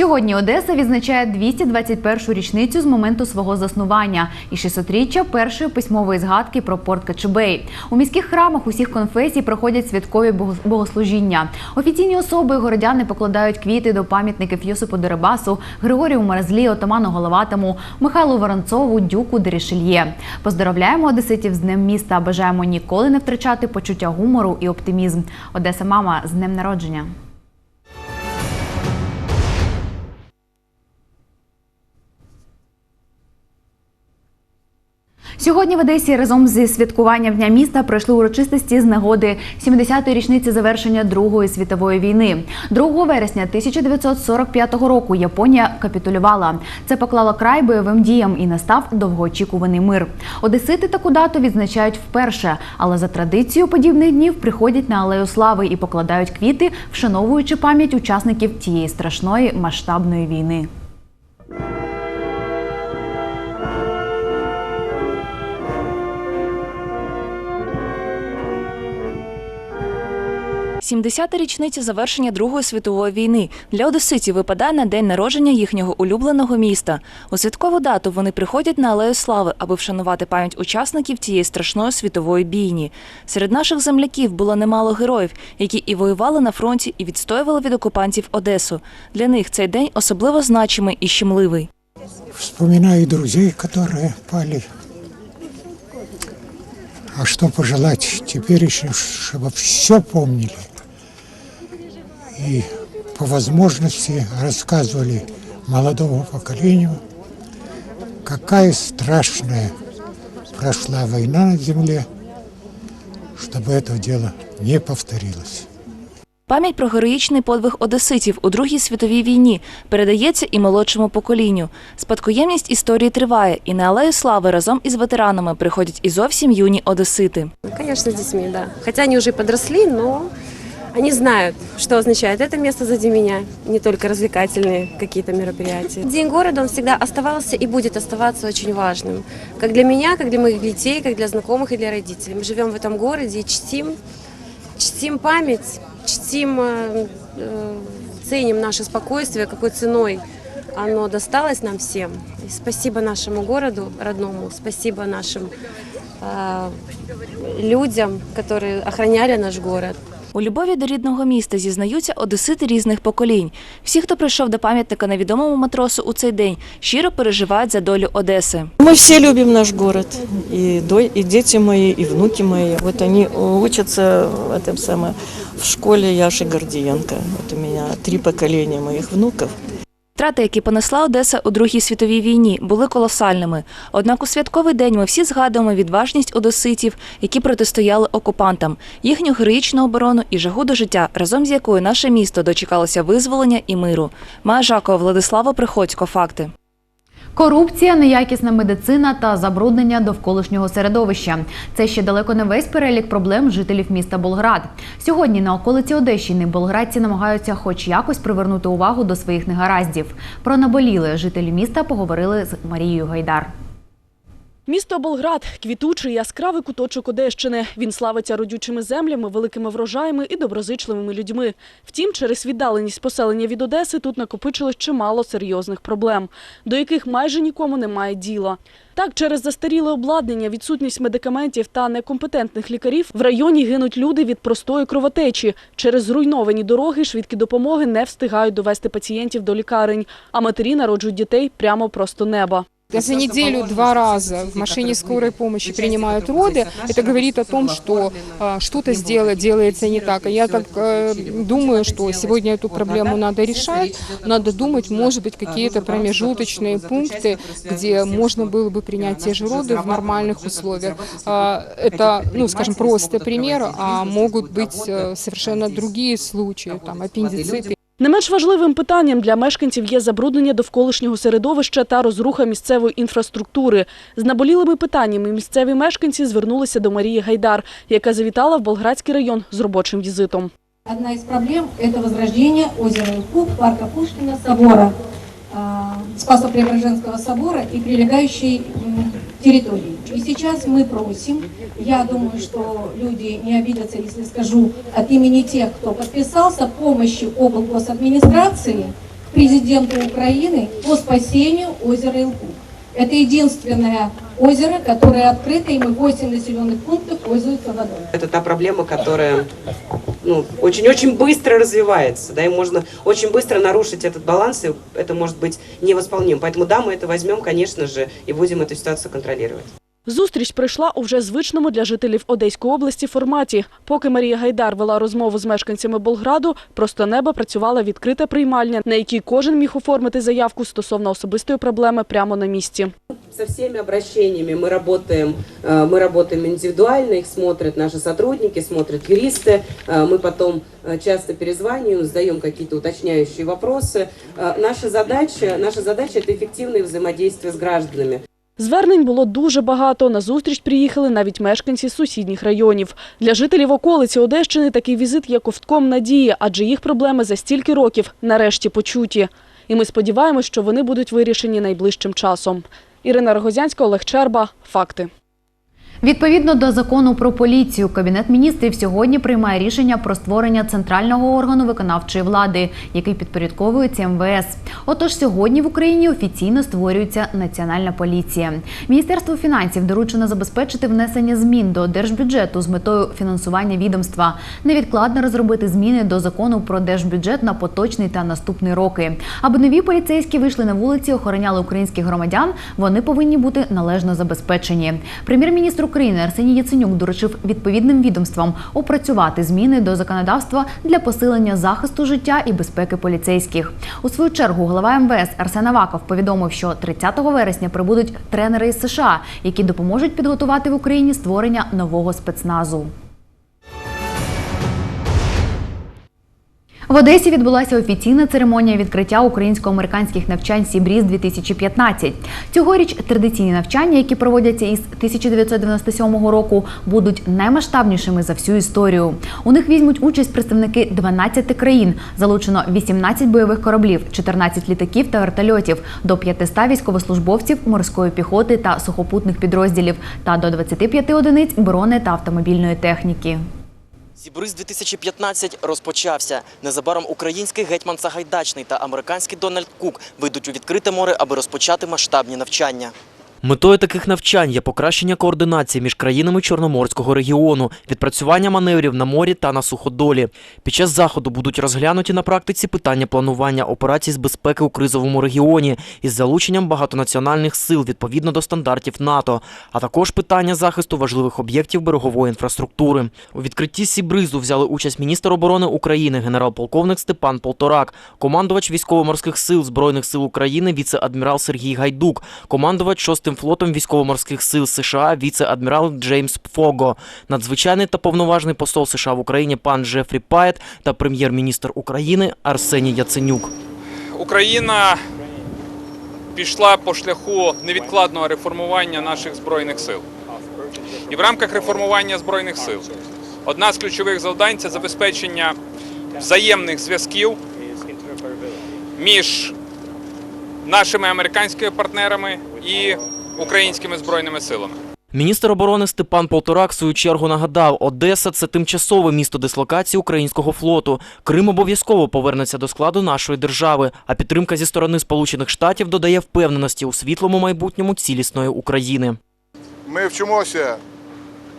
Сьогодні Одеса відзначає 221-шу річницю з моменту свого заснування і 600-річчя першої письмової згадки про порт Качубей. У міських храмах усіх конфесій проходять святкові бого- богослужіння. Офіційні особи і городяни покладають квіти до пам'ятників Йосипу Дерибасу, Григорію Мерзлі, Отаману Головатому, Михайлу Воронцову, Дюку Дерішельє. Поздоровляємо одеситів з Днем міста. Бажаємо ніколи не втрачати почуття гумору і оптимізм. Одеса, мама з днем народження. Сьогодні в Одесі разом зі святкуванням Дня міста пройшли урочистості з нагоди 70-ї річниці завершення Другої світової війни. 2 вересня 1945 року Японія капітулювала. Це поклало край бойовим діям і настав довгоочікуваний мир. Одесити таку дату відзначають вперше, але за традицією подібних днів приходять на алею слави і покладають квіти, вшановуючи пам'ять учасників тієї страшної масштабної війни. – 70-та річниця завершення Другої світової війни для одеситів випадає на день народження їхнього улюбленого міста. У святкову дату вони приходять на алею слави, аби вшанувати пам'ять учасників тієї страшної світової бійні. Серед наших земляків було немало героїв, які і воювали на фронті, і відстоювали від окупантів Одесу. Для них цей день особливо значимий і щемливий. Вспоминаю друзей, которые пали. А что пожелать теперь еще, чтобы все помнили И по возможности рассказывали молодому поколению, какая страшная прошла война на земле, чтобы это дело не повторилось. Пам'ять про героїчний подвиг одеситів у Другій світовій війні передається і молодшому поколінню. Спадкоємність історії триває, і на алею слави разом із ветеранами приходять і зовсім юні одесити. Конечно, с детьми, да. Хотя они уже подросли, но они знают, что означает это место сзади меня, не только развлекательные какие-то мероприятия. День города, он всегда оставался и будет оставаться очень важным. Как для меня, как для моих детей, как для знакомых и для родителей. Мы живем в этом городе и чтим, чтим память, чтим, э, э, ценим наше спокойствие, какой ценой оно досталось нам всем. И спасибо нашему городу родному, спасибо нашим э, людям, которые охраняли наш город. У любові до рідного міста зізнаються одесити різних поколінь. Всі, хто прийшов до пам'ятника невідомому матросу у цей день, щиро переживають за долю Одеси. Ми всі любимо наш город, І до- діти мої, і внуки мої. Вот они вчаться в этом в школі Яші Гордієнка. От у мене три покоління моїх внуков. Втрати, які понесла Одеса у Другій світовій війні, були колосальними. Однак у святковий день ми всі згадуємо відважність одеситів, які протистояли окупантам, їхню героїчну оборону і жагу до життя, разом з якою наше місто дочекалося визволення і миру. Жакова, Владислава Приходько. Факти. Корупція, неякісна медицина та забруднення довколишнього середовища це ще далеко не весь перелік проблем жителів міста Болград. Сьогодні на околиці Одещини болградці намагаються, хоч якось, привернути увагу до своїх негараздів. Про наболіле жителі міста поговорили з Марією Гайдар. Місто Болград – квітучий яскравий куточок Одещини. Він славиться родючими землями, великими врожаями і доброзичливими людьми. Втім, через віддаленість поселення від Одеси тут накопичилось чимало серйозних проблем, до яких майже нікому немає діла. Так, через застаріле обладнання, відсутність медикаментів та некомпетентних лікарів в районі гинуть люди від простої кровотечі. Через зруйновані дороги швидкі допомоги не встигають довести пацієнтів до лікарень, а матері народжують дітей прямо просто неба. За неделю два раза в машине скорой помощи принимают роды. Это говорит о том, что э, что-то сделать делается не так. И я так э, думаю, что сегодня эту проблему надо решать. Надо думать, может быть, какие-то промежуточные пункты, где можно было бы принять те же роды в нормальных условиях. А, Это, ну, скажем, просто пример, а могут быть э, совершенно другие случаи, там, аппендициты. Не менш важливим питанням для мешканців є забруднення довколишнього середовища та розруха місцевої інфраструктури. З наболілими питаннями місцеві мешканці звернулися до Марії Гайдар, яка завітала в Болградський район з робочим візитом. Одна из проблем – это возрождение озера Иркут, парка Пушкина, собора. а, Спасо-Преображенского собора и прилегающей м, территории. И сейчас мы просим, я думаю, что люди не обидятся, если скажу от имени тех, кто подписался, помощи облгосадминистрации президенту Украины по спасению озера Илкут. Это единственное озеро, которое открыто, и мы 8 населенных пунктов пользуются водой. Это та проблема, которая ну, очень-очень быстро развивается, да, и можно очень быстро нарушить этот баланс, и это может быть невосполним. Поэтому да, мы это возьмем, конечно же, и будем эту ситуацию контролировать. Зустріч пройшла у вже звичному для жителів Одеської області форматі. Поки Марія Гайдар вела розмову з мешканцями Болграду, просто неба працювала відкрита приймальня, на якій кожен міг оформити заявку стосовно особистої проблеми прямо на місці. Со всеми обращениями мы работаем, э, мы работаем индивидуально, их смотрят наши сотрудники, смотрят юристы, Э, мы потом э, часто перезваниваем, задаем какие-то уточняющие вопросы. Э, Наша задача, наша задача – это эффективное взаимодействие с гражданами. Звернень було дуже багато. На зустріч приїхали навіть мешканці сусідніх районів. Для жителів околиці Одещини такий візит є ковтком надії, адже їх проблеми за стільки років нарешті почуті. І ми сподіваємось, що вони будуть вирішені найближчим часом. Ірина Рогозянська, Олег Черба. Факти. Відповідно до закону про поліцію, кабінет міністрів сьогодні приймає рішення про створення центрального органу виконавчої влади, який підпорядковується МВС. Отож, сьогодні в Україні офіційно створюється національна поліція. Міністерству фінансів доручено забезпечити внесення змін до держбюджету з метою фінансування відомства, невідкладно розробити зміни до закону про держбюджет на поточний та наступний роки. Аби нові поліцейські вийшли на вулиці, охороняли українських громадян. Вони повинні бути належно забезпечені. Прем'єр-міністр України Арсеній Яценюк доручив відповідним відомствам опрацювати зміни до законодавства для посилення захисту життя і безпеки поліцейських. У свою чергу голова МВС Арсен Аваков повідомив, що 30 вересня прибудуть тренери із США, які допоможуть підготувати в Україні створення нового спецназу. В Одесі відбулася офіційна церемонія відкриття українсько-американських навчань Сібріз 2015 Цьогоріч традиційні навчання, які проводяться із 1997 року, будуть наймасштабнішими за всю історію. У них візьмуть участь представники 12 країн. Залучено 18 бойових кораблів, 14 літаків та вертольотів, до 500 військовослужбовців морської піхоти та сухопутних підрозділів та до 25 одиниць брони та автомобільної техніки. Сібриз 2015 розпочався. Незабаром український гетьман Сагайдачний та американський Дональд Кук вийдуть у відкрите море, аби розпочати масштабні навчання. Метою таких навчань є покращення координації між країнами Чорноморського регіону, відпрацювання маневрів на морі та на суходолі. Під час заходу будуть розглянуті на практиці питання планування операцій з безпеки у кризовому регіоні із залученням багатонаціональних сил відповідно до стандартів НАТО, а також питання захисту важливих об'єктів берегової інфраструктури. У відкритті Сібризу взяли участь міністр оборони України генерал-полковник Степан Полторак, командувач військово-морських сил Збройних сил України віце-адмірал Сергій Гайдук, командувач 6-м флотом військово-морських сил США віце-адмірал Джеймс Фого, надзвичайний та повноважний посол США в Україні пан Джефрі Паєт та прем'єр-міністр України Арсеній Яценюк. Україна пішла по шляху невідкладного реформування наших збройних сил. І в рамках реформування збройних сил одна з ключових завдань це забезпечення взаємних зв'язків між нашими американськими партнерами і українськими збройними силами. Міністр оборони Степан Полторак в свою чергу нагадав, Одеса це тимчасове місто дислокації українського флоту. Крим обов'язково повернеться до складу нашої держави. А підтримка зі сторони Сполучених Штатів додає впевненості у світлому майбутньому цілісної України. Ми вчимося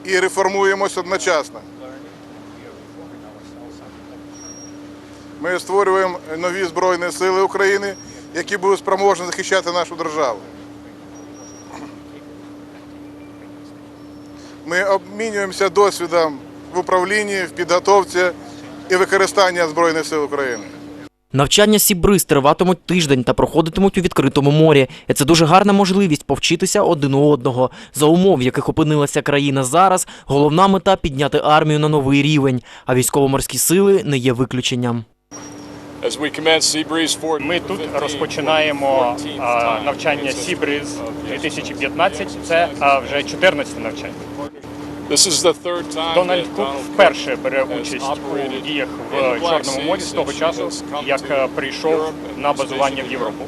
і реформуємось одночасно. Ми створюємо нові Збройні Сили України, які будуть спроможні захищати нашу державу. Ми обмінюємося досвідом в управлінні, в підготовці і використанні Збройних сил України. Навчання Сібриз триватимуть тиждень та проходитимуть у відкритому морі. І це дуже гарна можливість повчитися один у одного. За умов, в яких опинилася країна зараз, головна мета підняти армію на новий рівень. А військово-морські сили не є виключенням. Ми тут розпочинаємо навчання Сібриз 2015. Це вже 14 навчання. Дональд Кук вперше бере участь у діях в Чорному морі з того часу, як прийшов на базування в Європу.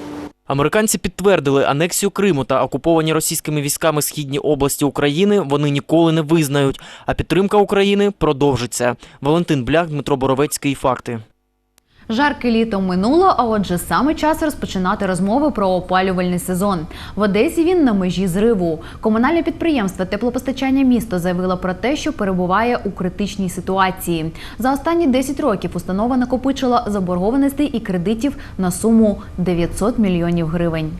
Американці підтвердили анексію Криму та окуповані російськими військами східні області України вони ніколи не визнають, а підтримка України продовжиться. Валентин Блях, Дмитро Боровецький. Факти. Жарке літо минуло, а отже, саме час розпочинати розмови про опалювальний сезон. В Одесі він на межі зриву. Комунальне підприємство теплопостачання місто заявило про те, що перебуває у критичній ситуації. За останні 10 років установа накопичила заборгованостей і кредитів на суму 900 мільйонів гривень.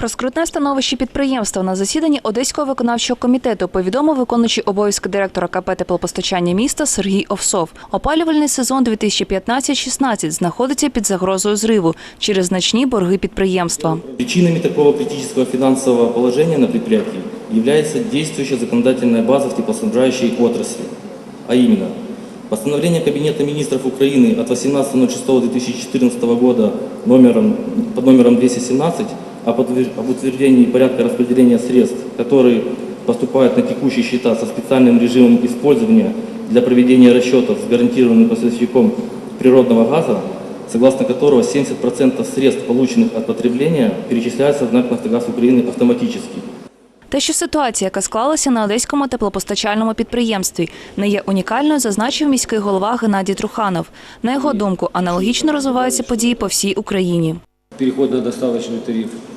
Про скрутне становище підприємства на засіданні Одеського виконавчого комітету повідомив виконуючий обов'язки директора КП теплопостачання міста Сергій Овсов. Опалювальний сезон 2015-16 знаходиться під загрозою зриву через значні борги підприємства. Причинами такого критического финансового положения на предприятии является действующая законодательная база в теплоснабжающей отрасли, а именно постановление Кабинета министров Украины от 18.06.2014 года номером, под номером 217 об утвер- об утверждении порядка распределения средств, которые поступают на текущие счета со специальным режимом использования для проведения расчетов с гарантированным поставщиком природного газа, согласно которого 70% средств, полученных от потребления, перечисляются в НАК «Нафтогаз Украины» автоматически. Те, що ситуація, яка склалася на одеському теплопостачальному підприємстві, не є унікальною, зазначив міський голова Геннадій Труханов. На його думку, аналогічно розвиваються події по всій Україні. переход на доставочный тариф э,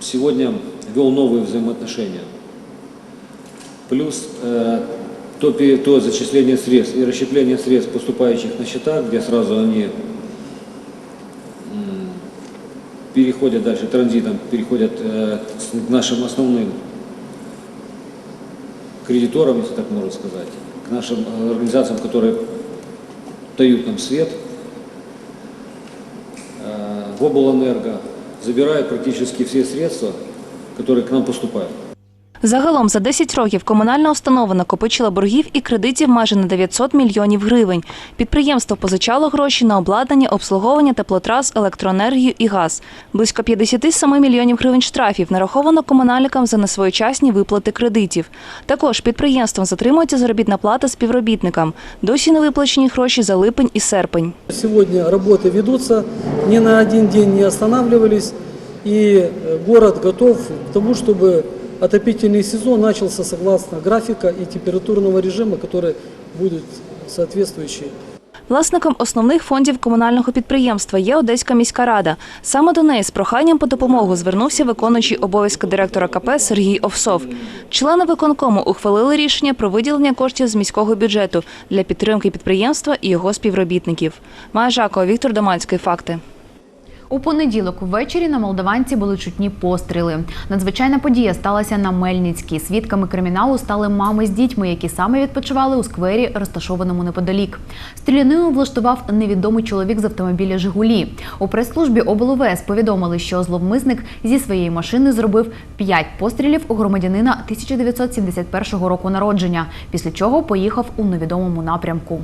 сегодня ввел новые взаимоотношения. Плюс э, то, то зачисление средств и расщепление средств, поступающих на счета, где сразу они переходят дальше транзитом, переходят э, к нашим основным кредиторам, если так можно сказать, к нашим э, организациям, которые дают нам свет, э, в облэнерго забирают практически все средства, которые к нам поступают. Загалом за 10 років комунальна установа накопичила боргів і кредитів майже на 900 мільйонів гривень. Підприємство позичало гроші на обладнання, обслуговування теплотрас, електроенергію і газ. Близько 57 мільйонів гривень штрафів нараховано комунальникам за несвоєчасні виплати кредитів. Також підприємством затримується заробітна плата співробітникам. Досі не виплачені гроші за липень і серпень. Сегодня работы ведутся, ни на один день не останавливались, и э, город готов к тому, чтобы отопительный сезон начался согласно графика и температурного режима, который будет соответствующий. Власником основних фондів комунального підприємства є Одеська міська рада. Саме до неї з проханням по допомогу звернувся виконуючий обов'язки директора КП Сергій Овсов. Члени виконкому ухвалили рішення про виділення коштів з міського бюджету для підтримки підприємства і його співробітників. Майя Жакова, Віктор Доманський. Факти. У понеділок ввечері на Молдаванці були чутні постріли. Надзвичайна подія сталася на Мельницькій. Свідками криміналу стали мами з дітьми, які саме відпочивали у сквері, розташованому неподалік. Стрілянину влаштував невідомий чоловік з автомобіля Жигулі. У прес-службі облвс повідомили, що зловмисник зі своєї машини зробив п'ять пострілів у громадянина 1971 року народження, після чого поїхав у невідомому напрямку.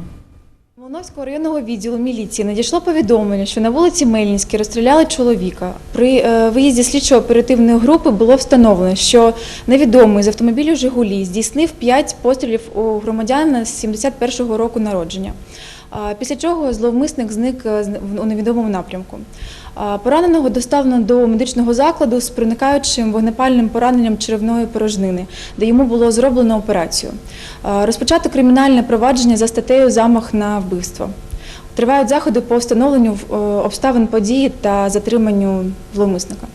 Волновського районного відділу міліції надійшло повідомлення, що на вулиці Мельницькій розстріляли чоловіка. При е, виїзді слідчо-оперативної групи було встановлено, що невідомий з автомобілю Жигулі здійснив 5 пострілів у громадянина з 71-го року народження. Після чого зловмисник зник е, у невідомому напрямку. Пораненого доставлено до медичного закладу з проникаючим вогнепальним пораненням черевної порожнини, де йому було зроблено операцію. Розпочато кримінальне провадження за статтею замах на вбивство. Тривають заходи по встановленню е, обставин події та затриманню зловмисника.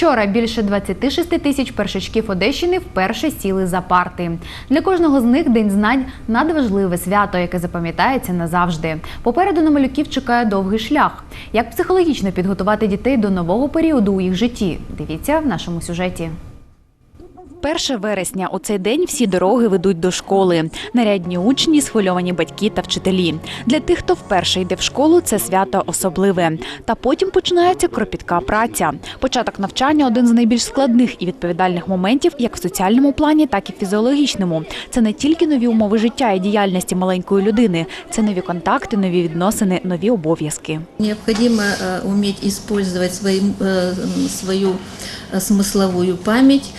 Вчора більше 26 тисяч першачків Одещини вперше сіли за парти. Для кожного з них День знань надважливе свято, яке запам'ятається назавжди. Попереду на малюків чекає довгий шлях. Як психологічно підготувати дітей до нового періоду у їх житті? Дивіться в нашому сюжеті. 1 вересня у цей день всі дороги ведуть до школи. Нарядні учні, схвильовані батьки та вчителі. Для тих, хто вперше йде в школу, це свято особливе. Та потім починається кропітка праця. Початок навчання один з найбільш складних і відповідальних моментів, як в соціальному плані, так і в фізіологічному. Це не тільки нові умови життя і діяльності маленької людини, це нові контакти, нові відносини, нові обов'язки. Необходимо э, уметь использовать свои, э, м, свою э, смысловую память,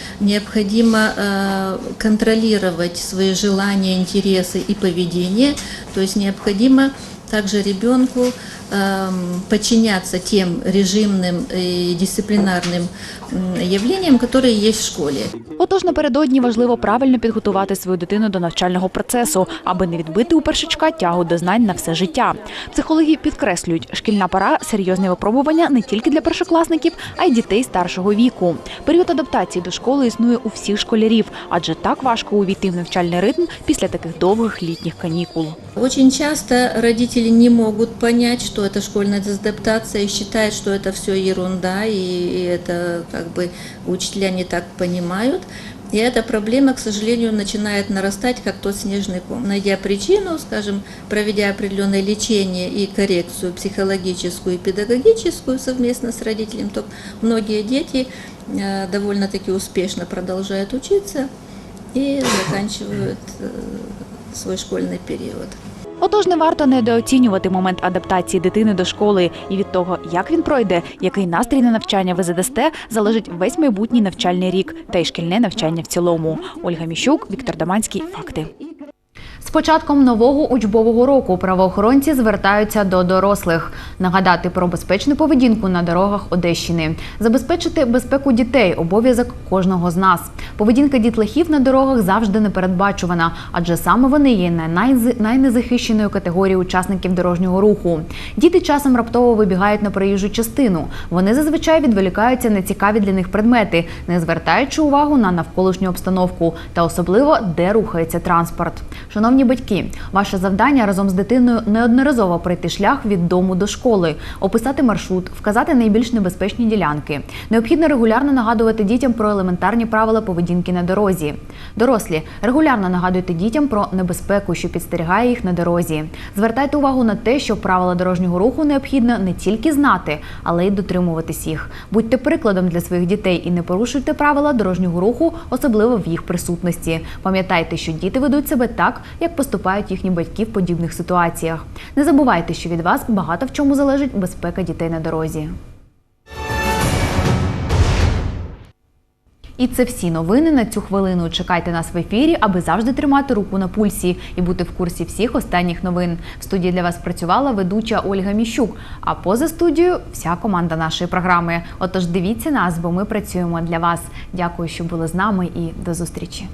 необходимо э, контролировать свои желания, интересы и поведение, то есть необходимо также ребенку эм, подчиняться тем режимным и дисциплинарным м, явлениям, которые есть в школе. Отож, напередодні важливо правильно підготувати свою дитину до навчального процесу, аби не відбити у першачка тягу до знань на все життя. Психологи підкреслюють, шкільна пора серйозне випробування не тільки для першокласників, а й дітей старшого віку. Період адаптації до школи існує у всіх школярів, адже так важко увійти в навчальний ритм після таких довгих літніх канікул. Очень часто родители не могут понять, что это школьная адаптация, и считают, что это все ерунда, и, и это как бы учителя не так понимают. И эта проблема, к сожалению, начинает нарастать, как тот снежный ком. Найдя причину, скажем, проведя определенное лечение и коррекцию психологическую и педагогическую совместно с родителем, то многие дети э, довольно-таки успешно продолжают учиться и заканчивают э, свой школьный период. Отож, не варто недооцінювати момент адаптації дитини до школи, і від того, як він пройде, який настрій на навчання ви задасте, залежить весь майбутній навчальний рік та й шкільне навчання в цілому. Ольга Міщук, Віктор Даманський. Факти. З початком нового учбового року правоохоронці звертаються до дорослих нагадати про безпечну поведінку на дорогах Одещини, забезпечити безпеку дітей обов'язок кожного з нас. Поведінка дітлахів на дорогах завжди непередбачувана, адже саме вони є найнезахищеною категорією учасників дорожнього руху. Діти часом раптово вибігають на проїжджу частину. Вони зазвичай відволікаються на цікаві для них предмети, не звертаючи увагу на навколишню обстановку та особливо де рухається транспорт. Шановні батьки, ваше завдання разом з дитиною неодноразово пройти шлях від дому до школи, описати маршрут, вказати найбільш небезпечні ділянки. Необхідно регулярно нагадувати дітям про елементарні правила поведінки на дорозі. Дорослі, регулярно нагадуйте дітям про небезпеку, що підстерігає їх на дорозі. Звертайте увагу на те, що правила дорожнього руху необхідно не тільки знати, але й дотримуватись їх. Будьте прикладом для своїх дітей і не порушуйте правила дорожнього руху, особливо в їх присутності. Пам'ятайте, що діти ведуть себе так, як поступають їхні батьки в подібних ситуаціях. Не забувайте, що від вас багато в чому залежить безпека дітей на дорозі. І це всі новини на цю хвилину. Чекайте нас в ефірі, аби завжди тримати руку на пульсі і бути в курсі всіх останніх новин. В студії для вас працювала ведуча Ольга Міщук. А поза студією вся команда нашої програми. Отож, дивіться нас, бо ми працюємо для вас. Дякую, що були з нами, і до зустрічі.